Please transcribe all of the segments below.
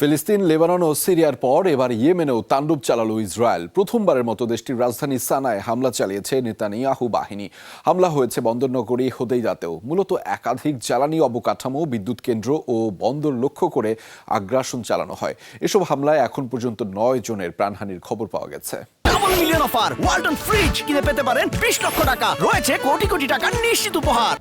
ফিলিস্তিন, লেবানন ও সিরিয়ার পর এবার ইয়েমেনেও তাণ্ডব চালালো ইসরায়েল। প্রথমবারের মতো দেশটির রাজধানী সানায় হামলা চালিয়েছে নেতানিয়াহু বাহিনী। হামলা হয়েছে বন্দর বন্দরনগরী হোদেইদাতেও। মূলত একাধিক জ্বালানি অবকাঠামো, বিদ্যুৎ কেন্দ্র ও বন্দর লক্ষ্য করে আগ্রাসন চালানো হয়। এসব হামলায় এখন পর্যন্ত নয় জনের প্রাণহানির খবর পাওয়া গেছে। মিলিয়ন অফার ওয়ালটন ফ্রিজ কিনে পেতে পারেন বিশ লক্ষ টাকা। রয়েছে কোটি কোটি টাকার নিশ্চিত উপহার।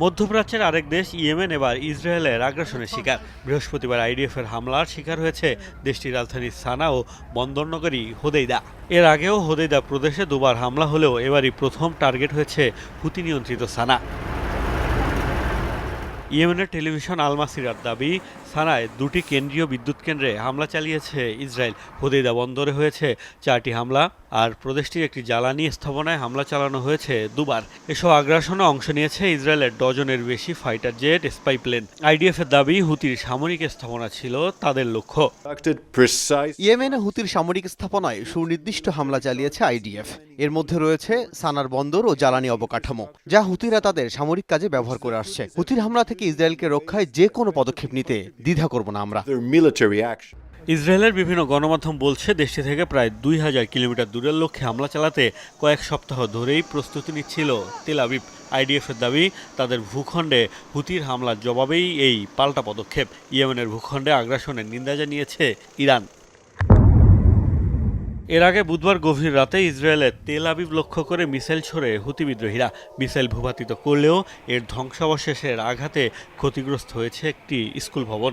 মধ্যপ্রাচ্যের আরেক দেশ ইয়েমেন এবার ইসরায়েলের আগ্রাসনের শিকার। বৃহস্পতিবার আইডিএফের হামলার শিকার হয়েছে দেশটির রাজধানী সানা ও বন্দরনগরী হোদেইদা। এর আগেও হোদেইদা প্রদেশে দুবার হামলা হলেও এবারই প্রথম টার্গেট হয়েছে হুতি নিয়ন্ত্রিত সানা। ইয়েমেনের টেলিভিশন আলমাসিরার দাবি সানায় দুটি কেন্দ্রীয় বিদ্যুৎ কেন্দ্রে হামলা চালিয়েছে ইসরায়েল। হোদেইদা বন্দরে হয়েছে চারটি হামলা। আর প্রদেশটির একটি জ্বালানি স্থাপনায় হামলা চালানো হয়েছে দুবার। এসব আগ্রাসনে অংশ নিয়েছে ইসরায়েলের ডজনের বেশি fighter jet spy plane. IDF এর দাবি হুতির সামরিক স্থাপনা ছিল তাদের লক্ষ্য। ইয়েমেনে হুতির সামরিক স্থাপনায় সুনির্দিষ্ট হামলা চালিয়েছে আইডিএফ। এর মধ্যে রয়েছে সানার বন্দর ও জ্বালানি অবকাঠামো যা হুতিরা তাদের সামরিক কাজে ব্যবহার করে আসছে। হুতির হামলা থেকে ইসরায়েলকে রক্ষায় যে কোনো পদক্ষেপ নিতে দ্বিধা করব না আমরা. ইসরায়েলের বিভিন্ন গণমাধ্যম বলছে, দেশটি থেকে প্রায় দুই হাজার কিলোমিটার দূরের লক্ষ্যে হামলা চালাতে কয়েক সপ্তাহ ধরেই প্রস্তুতি নিচ্ছিল তেল আবিব। আইডিএফের দাবি, তাদের ভূখণ্ডে হুতির হামলার জবাবেই এই পাল্টা পদক্ষেপ। ইয়েমেনের ভূখণ্ডে আগ্রাসনের নিন্দা জানিয়েছে ইরান। এর আগে বুধবার গভীর রাতে ইসরায়েলের তেল আবিব লক্ষ্য করে মিসাইল ছড়ে হুতি বিদ্রোহীরা। মিসাইল ভূপাতিত করলেও এর ধ্বংসাবশেষের আঘাতে ক্ষতিগ্রস্ত হয়েছে একটি স্কুল ভবন।